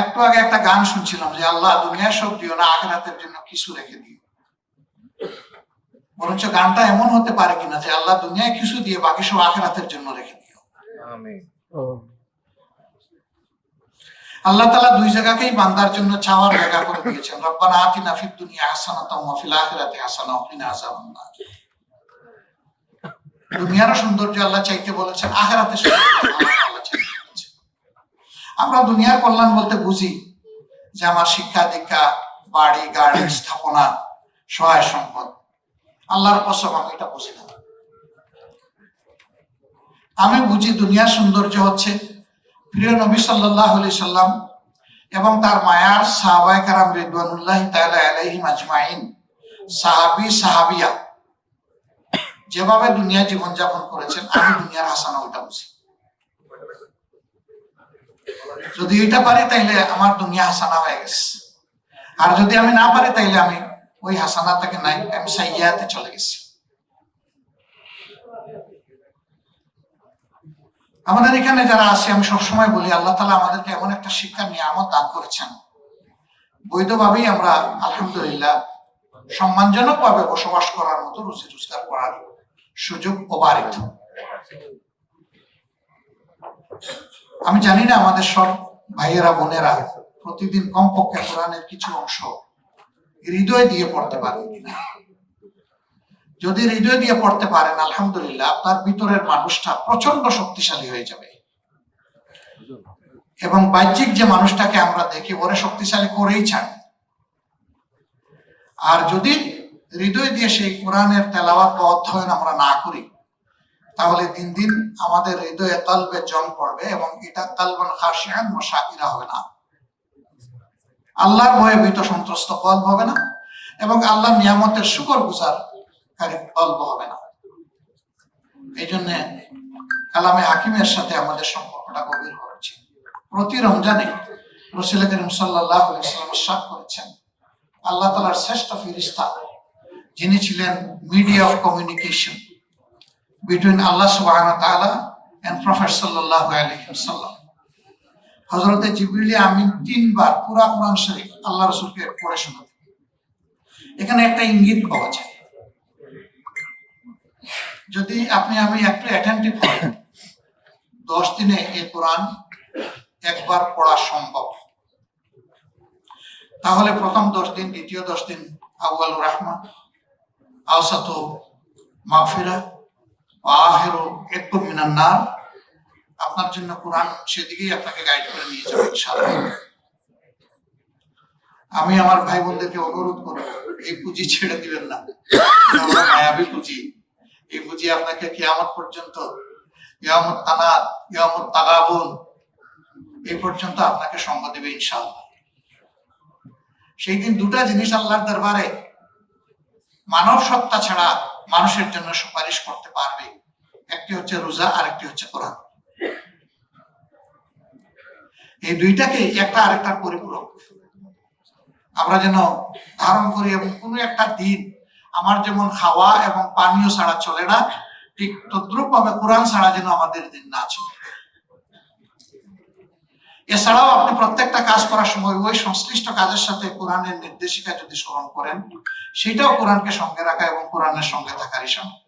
একটু আগে একটা গান শুনছিলাম যে আল্লাহ দুনিয়া সব দিও না আখেরাতের জন্য কিছু রেখে দিও। বরঞ্চ গানটা এমন হতে পারে কিনা যে আল্লাহ দুনিয়ায় কিছু দিয়ে বাকি সব আখেরাতের জন্য রেখে দিও। আল্লাহ তালা দুই জায়গাকেই বান্দার জন্য চাওয়ার জায়গা করে দিয়েছেন। রব্বানা আতিনা ফিদ দুনিয়া হাসানাতাম ওয়া ফিল আখিরাতি হাসানা ওয়া কিনা আযাবান নার দুনিয়ারও সৌন্দর্য আল্লাহ চাইতে বলেছেন আখেরাতে সৌন্দর্য। আমরা দুনিয়ার কল্যাণ বলতে বুঝি যে আমার শিক্ষা দীক্ষা, বাড়ি, গাড়ি, স্থাপনা, সহায় সম্পদ। আল্লাহর কসম, আমি এটা বুঝি না। আমি বুঝি দুনিয়ার সৌন্দর্য হচ্ছে প্রিয় নবী সাল্লাহ আলি সাল্লাম এবং তার মায়ার সাহাবাই কারাম রিদওয়ানুল্লাহ তাআলা আলাইহিম আজমাইন, সাহাবি, সাহাবিয়া। যেভাবে দুনিয়া জীবনযাপন করেছেন, আমি দুনিয়ার হাসানা ওইটা বুঝি। যদি এটা পারি তাইলে আমার দুনিয়া হাসানা হয়ে গেছে। আর যদি আমি না পারি তাইলে আমি ওই হাসানা থেকে নাই, আমি সাইয়াতে চলে গেছি। আমাদের এখানে যারা আছে, আমি সবসময় বলি, আল্লাহ তালা আমাদেরকে এমন একটা শিক্ষা, নিয়ামত দান করেছেন। বৈধভাবেই আমরা, আলহামদুলিল্লাহ সম্মানজনক ভাবে বসবাস করার মতো রুচি রোজগার করার সুযোগ অবারিত। আমি জানি না আমাদের সব ভাইয়েরা, বোনেরা প্রতিদিন কমপক্ষে কোরআনের কিছু অংশ হৃদয় দিয়ে পড়তে পারেন কিনা। যদি হৃদয় দিয়ে পড়তে পারেন, আলহামদুলিল্লাহ, আপনার ভিতরের মানুষটা প্রচণ্ড শক্তিশালী হয়ে যাবে। এবং বাহ্যিক যে মানুষটাকে আমরা দেখি, ওরে শক্তিশালী করেই ছাড়বে আর যদি হৃদয় দিয়ে সেই কোরআনের তেলাওয়াত বা অধ্যয়ন আমরা না করি তাহলে দিন দিন আমাদের হৃদয়ে কালবে জং পড়বে এবং এটা কালবন খাসিয়ান হবে না। আল্লাহর ভয়ে ভীত সন্ত্রস্ত কল্প হবে না এবং আল্লাহ নিয়ামতের শুকর গুজার কল্প হবে না। এই জন্য কালামে হাকিমের সাথে আমাদের সম্পর্কটা গভীর হয়েছে প্রতি রমজানে রসুল করিম সাল্লাহ সাপ করেছেন, আল্লাহ তালার শ্রেষ্ঠ ফিরিস্তা যিনি ছিলেন media of communication. Between Allah সুবাহ তাআলা এন্ড প্রফেট সাল্লাহ আলহিম হজরতে জিবরিলি আমিন তিনবার পুরা কোরআন শরীফ আল্লাহ রসুলকে পড়ে শোনাতেন। এখানে একটা ইঙ্গিত পাওয়া যায়। যদি আপনি আমি একটু অ্যাটেন্টিভ হই, দশ দিনে এই কোরআন একবার পড়া সম্ভব। তাহলে প্রথম দশ দিন, দ্বিতীয় দশ দিন আউয়াল রাহমা আওসাত মাগফিরা আপনার জন্য কোরআন সেদিকেই আপনাকে গাইড করে নিয়ে যাবে আমি আমার ভাই বোনদেরকে অনুরোধ করব, এই পুঁজি ছেড়ে দিবেন না। মায়াবী পুঁজি। এই পুঁজি আপনাকে কিয়ামত পর্যন্ত ইয়ামত তানাত ইয়ামত তাগাবুন, এই পর্যন্ত আপনাকে সঙ্গ দেবে, ইনশাআল্লাহ। সেই দিন দুটা জিনিস আল্লাহর দরবারে মানব সত্তা ছাড়া মানুষের জন্য সুপারিশ করতে পারবে। একটি হচ্ছে রোজা আর একটি হচ্ছে কোরআন। এই দুইটাকে একটা আরেকটার পরিপূরক। আমরা যেন ধারণ করি এবং কোনো একটা দিন আমার যেমন খাওয়া এবং পানীয় ছাড়া চলে না, ঠিক তদ্রুপ ভাবে কোরআন ছাড়া যেন আমাদের দিন না চলে। এছাড়াও আপনি প্রত্যেকটা কাজ করার সময় ওই সংশ্লিষ্ট কাজের সাথে কোরআনের নির্দেশিকা যদি স্মরণ করেন, সেটাও কোরআনকে সঙ্গে রাখা কোরআনের সঙ্গে থাকার ইশারা